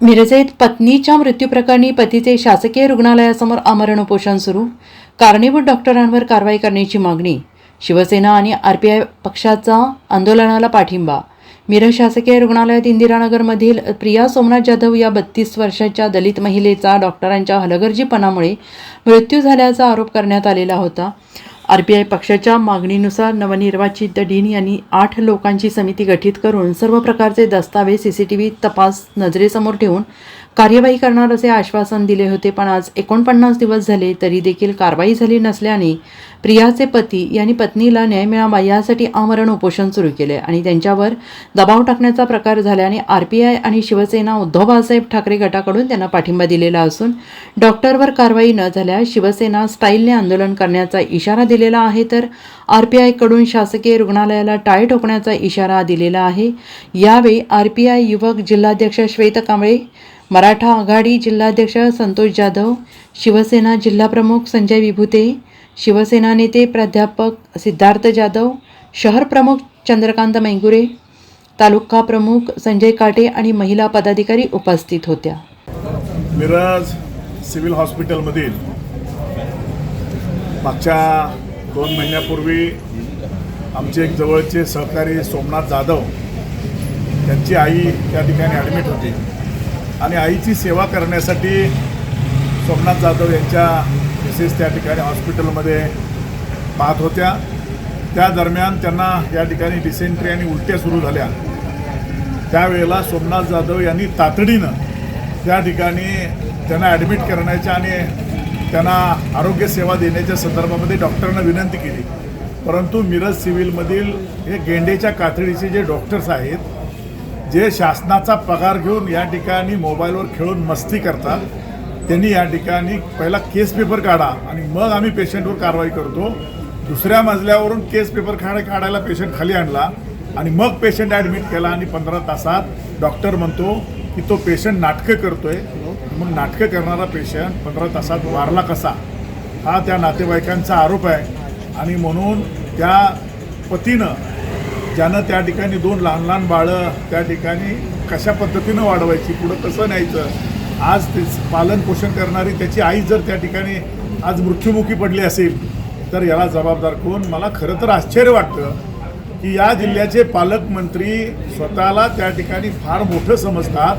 मिरजेत पत्नीच्या मृत्यूप्रकरणी पतीचे शासकीय रुग्णालयासमोर आमरण उपोषण सुरू. कारणीभूत डॉक्टरांवर कारवाई करण्याची मागणी. शिवसेना आणि आर पी आय पक्षाचा आंदोलनाला पाठिंबा. मिरज शासकीय रुग्णालयात इंदिरानगरमधील प्रिया सोमनाथ जाधव या बत्तीस वर्षाच्या दलित महिलेचा डॉक्टरांच्या हलगर्जीपणामुळे मृत्यू झाल्याचा आरोप करण्यात आलेला होता. आरपीआय पक्षाच्या मागणीनुसार नवनिर्वाचित डीन यांनी आठ लोकांची समिती गठीत करून सर्व प्रकारचे दस्तावेज सीसीटीव्ही तपास नजरेसमोर ठेवून कार्यवाही करणार असे आश्वासन दिले होते पण आज एकोणपन्नास दिवस झाले तरी देखील कारवाई झाली नसल्याने प्रियाचे पती यांनी पत्नीला न्याय मिळावा यासाठी आमरण उपोषण सुरू केले आणि त्यांच्यावर दबाव टाकण्याचा प्रकार झाल्याने आय आणि शिवसेना उद्धव बाळासाहेब ठाकरे गटाकडून त्यांना पाठिंबा दिलेला असून डॉक्टरवर कारवाई न झाल्यास शिवसेना स्टाईलने आंदोलन करण्याचा इशारा दिलेला आहे तर आर पी आयकडून शासकीय रुग्णालयाला टाळे ठोकण्याचा इशारा दिलेला आहे. यावेळी आर पी आय युवक जिल्हाध्यक्ष श्वेत कांबळे मराठा आघाडी जिल्हाध्यक्ष संतोष जाधव शिवसेना जिल्हाप्रमुख संजय विभूते शिवसेना नेते प्राध्यापक सिद्धार्थ जाधव शहर प्रमुख चंद्रकांत मैंगुरे तालुका प्रमुख संजय काटे आणि महिला पदाधिकारी उपस्थित होत्या. मिरज सिव्हिल हॉस्पिटलमधील मागच्या दोन महिन्यापूर्वी आमचे एक जवळचे सहकारी सोमनाथ जाधव त्यांची आई त्या ठिकाणी ॲडमिट होती. आणि आईची सेवा करण्यासाठी सोमनाथ जाधव यांच्या मिसेस त्या ठिकाणी हॉस्पिटलमध्ये पाहत होत्या. त्या दरम्यान त्यांना या ठिकाणी डिसेंट्री आणि उलट्या सुरू झाल्या. त्यावेळेला सोमनाथ जाधव यांनी तातडीनं त्या ठिकाणी त्यांना ॲडमिट करण्याच्या आणि त्यांना आरोग्य सेवा देण्याच्या संदर्भामध्ये डॉक्टरांना विनंती केली. परंतु मिरज सिव्हिलमधील हे गेंडेच्या कातडीचे जे डॉक्टर्स आहेत जे शासनाचा पगार घेऊन या ठिकाणी मोबाईलवर खेळून मस्ती करतात त्यांनी या ठिकाणी पहिला केस पेपर काढा आणि मग आम्ही पेशंटवर कारवाई करतो. दुसऱ्या मजल्यावरून केस पेपर काढा काढायला पेशंट खाली आणला आणि मग पेशंट ॲडमिट केला आणि पंधरा तासात डॉक्टर म्हणतो की तो पेशंट नाटकं करतोय. मग नाटकं करणारा पेशंट पंधरा तासात वारला कसा? हा त्या नातेवाईकांचा आरोप आहे. आणि म्हणून त्या पतीनं ज्यानं त्या ठिकाणी दोन लहान लहान बाळं त्या ठिकाणी कशा पद्धतीनं वाढवायची पुढं कसं न्यायचं आज ते पालन पोषण करणारी त्याची आई जर त्या ठिकाणी आज मृत्युमुखी पडली असेल तर याला जबाबदार कोण? मला खरं तर आश्चर्य वाटतं की या जिल्ह्याचे पालकमंत्री स्वतःला त्या ठिकाणी फार मोठं समजतात.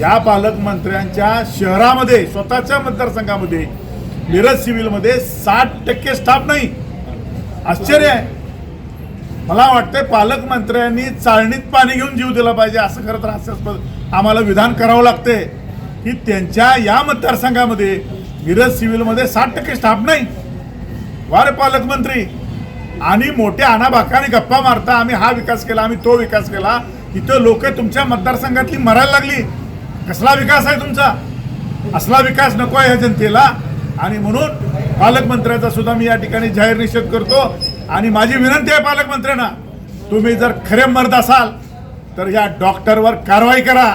या पालकमंत्र्यांच्या शहरामध्ये स्वतःच्या मतदारसंघामध्ये मिरज सिव्हिलमध्ये साठ टक्के स्टाफ नाही. आश्चर्य आहे. मला वाटतंय पालकमंत्र्यांनी चाळणीत पाणी घेऊन जीव दिला पाहिजे असं खरं तर हास्यास्पद आम्हाला विधान करावं लागते की त्यांच्या या मतदारसंघामध्ये मिरज सिव्हिलमध्ये साठ टक्के स्टाफ नाही. वारे पालकमंत्री आणि मोठ्या अनाभाकाने गप्पा मारता आम्ही हा विकास केला आम्ही तो विकास केला इथं लोक तुमच्या मतदारसंघातली मरायला लागली. कसला विकास आहे तुमचा? असला विकास नको आहे ह्या जनतेला. आणि म्हणून पालकमंत्र्याचा सुद्धा मी या ठिकाणी जाहीर निषेध करतो. आणि माझी विनंती आहे पालकमंत्र्यांना तुम्ही जर खरे मर्द असाल तर या डॉक्टरवर कारवाई करा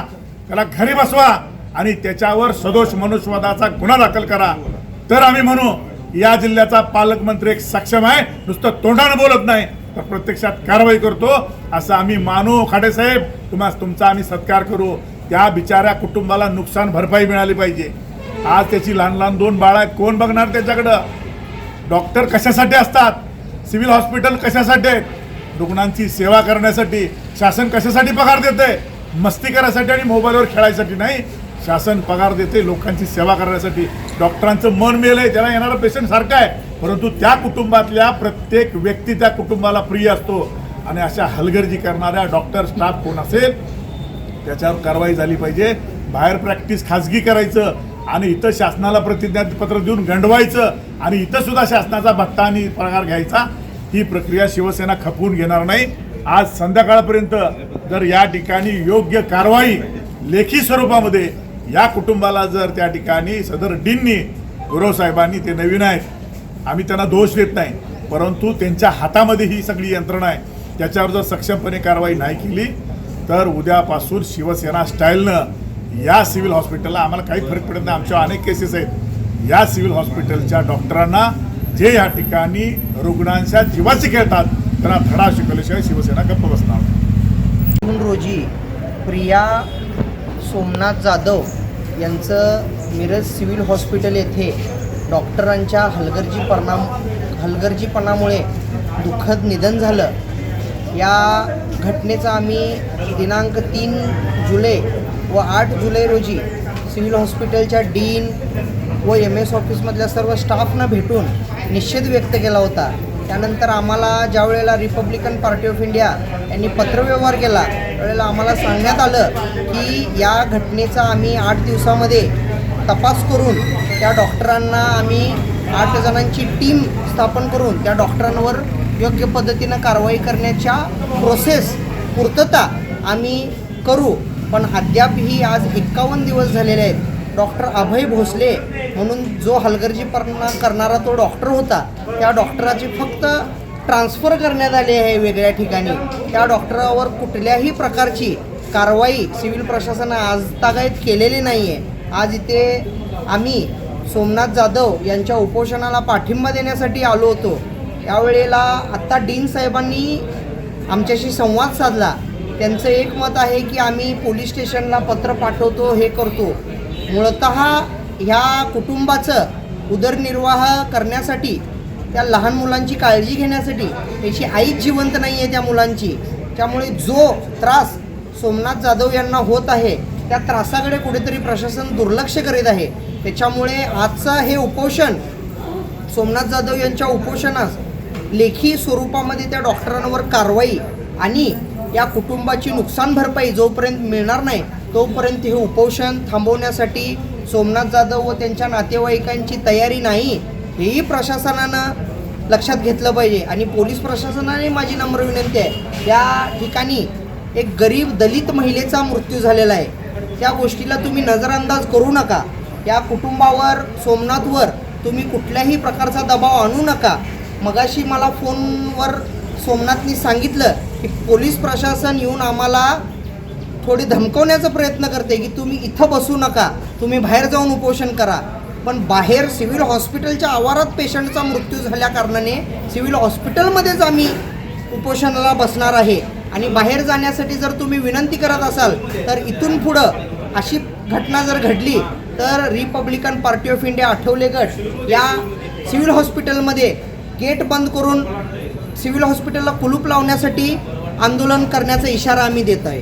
त्याला घरी बसवा आणि त्याच्यावर सदोष मनुष्यवादाचा गुन्हा दाखल करा. तर आम्ही म्हणू या जिल्ह्याचा पालकमंत्री एक सक्षम आहे नुसतं तोंडानं बोलत नाही तर प्रत्यक्षात कारवाई करतो असं आम्ही मानू. खाडेसाहेब तुम्हा तुमचा आम्ही सत्कार करू. त्या बिचाऱ्या कुटुंबाला नुकसान भरपाई मिळाली पाहिजे. आज त्याची लहान लहान दोन बाळ आहेत कोण बघणार त्याच्याकडं? डॉक्टर कशासाठी असतात? सिव्हिल हॉस्पिटल कशासाठी आहेत रुग्णांची सेवा करण्यासाठी. शासन कशासाठी पगार देते मस्ती करायसाठी आणि मोबाईलवर खेळायसाठी नाही. शासन पगार देते लोकांची सेवा करण्यासाठी. डॉक्टरांचं मन मेल आहे त्याला येणारा पेशंट सारखा आहे. परंतु त्या कुटुंबातल्या प्रत्येक व्यक्ती त्या कुटुंबाला प्रिय असतो. आणि अशा हलगर्जी करणाऱ्या डॉक्टर स्टाफ कोण असेल? त्याच्यावर कारवाई झाली पाहिजे. बाहेर प्रॅक्टिस खाजगी करायचं आणि इथं शासनाला प्रतिज्ञापत्र देऊन गंडवायचं आणि इथं सुद्धा शासनाचा भत्ता आणि पगार घ्यायचा. ही प्रक्रिया शिवसेना खपवून घेणार नाही. आज संध्याकाळपर्यंत जर या ठिकाणी योग्य कारवाई लेखी स्वरूपामध्ये या कुटुंबाला जर त्या ठिकाणी सदर डीननी गुरवसाहेबांनी ते नवीन आहेत. आम्ही त्यांना दोष देत नाही परंतु त्यांच्या हातामध्ये ही सगळी यंत्रणा आहे. त्याच्यावर जर सक्षमपणे कारवाई नाही केली तर उद्यापासून शिवसेना स्टाईलनं या सिव्हिल हॉस्पिटलला आम्हाला काही फरक पडत नाही. आमच्या अनेक केसेस आहेत. या सिव्हिल हॉस्पिटलच्या डॉक्टरांना जे या ठिकाणी रुग्णांच्या जीवाचे खेळतात त्यांना धडा शिकवल्याशिवाय शिवसेना गप्प बसणार रोजी प्रिया सोमनाथ जाधव यांचं मिरज सिव्हिल हॉस्पिटल येथे डॉक्टरांच्या हलगर्जीपणा हलगर्जीपणामुळे दुःखद निधन झालं. या घटनेचा आम्ही दिनांक तीन जुलै व आठ जुलै रोजी सिव्हिल हॉस्पिटलच्या डीन व एम एस ऑफिसमधल्या सर्व स्टाफना भेटून निषेध व्यक्त केला होता. त्यानंतर आम्हाला ज्या वेळेला रिपब्लिकन पार्टी ऑफ इंडिया यांनी पत्रव्यवहार केला त्यावेळेला आम्हाला सांगण्यात आलं की या घटनेचा आम्ही आठ दिवसामध्ये तपास करून त्या डॉक्टरांना आम्ही आठ जणांची टीम स्थापन करून त्या डॉक्टरांवर योग्य पद्धतीनं कारवाई करण्याच्या प्रोसेस पूर्तता आम्ही करू. पण अद्यापही आज एक्कावन्न दिवस झालेले आहेत. डॉक्टर अभय भोसले म्हणून जो हलगर्जीपणा करणारा तो डॉक्टर होता त्या डॉक्टराची फक्त ट्रान्स्फर करण्यात आली आहे वेगळ्या ठिकाणी. त्या डॉक्टरावर कुठल्याही प्रकारची कारवाई सिव्हिल प्रशासनानं आज तागायत केलेली नाही आहे आज इथे आम्ही सोमनाथ जाधव यांच्या उपोषणाला पाठिंबा देण्यासाठी आलो होतो. यावेळेला आत्ता डीन साहेबांनी आमच्याशी संवाद साधला. त्यांचं एक मत आहे की आम्ही पोलीस स्टेशनला पत्र पाठवतो हे करतो. मुळत ह्या कुटुंबाचं उदरनिर्वाह करण्यासाठी त्या लहान मुलांची काळजी घेण्यासाठी त्याची आईच जिवंत नाही आहे त्या मुलांची त्यामुळे जो त्रास सोमनाथ जाधव यांना होत आहे त्या त्रासाकडे कुठेतरी प्रशासन दुर्लक्ष करीत आहे. त्याच्यामुळे आजचं हे उपोषण सोमनाथ जाधव यांच्या उपोषणास लेखी स्वरूपामध्ये त्या डॉक्टरांवर कारवाई आणि या कुटुंबाची नुकसान भरपाई जोपर्यंत मिळणार नाही तोपर्यंत हे उपोषण थांबवण्यासाठी सोमनाथ जाधव व त्यांच्या नातेवाईकांची तयारी नाही हेही प्रशासनानं लक्षात घेतलं पाहिजे. आणि पोलीस प्रशासनाने माझी नम्र विनंती आहे त्या ठिकाणी एक गरीब दलित महिलेचा मृत्यू झालेला आहे. त्या गोष्टीला तुम्ही नजरअंदाज करू नका. या कुटुंबावर सोमनाथवर तुम्ही कुठल्याही प्रकारचा दबाव आणू नका. मगाशी मला फोनवर सोमनाथनी सांगितलं की पोलीस प्रशासन येऊन आम्हाला थोडी धमकवण्याचा प्रयत्न करते की तुम्ही इथं बसू नका तुम्ही बाहेर जाऊन उपोषण करा. पण बाहेर सिव्हिल हॉस्पिटलच्या आवारात पेशंटचा मृत्यू झाल्या कारणाने सिव्हिल हॉस्पिटलमध्येच आम्ही उपोषणाला बसणार आहे. आणि बाहेर जाण्यासाठी जर तुम्ही विनंती करत असाल तर इथून पुढं अशी घटना जर घडली तर Republican party of India Athawale गट या सिव्हिल हॉस्पिटलमध्ये गेट बंद करून सिव्हिल हॉस्पिटलला कुलूप लावण्यासाठी आंदोलन करण्याचा इशारा आम्ही देत आहे.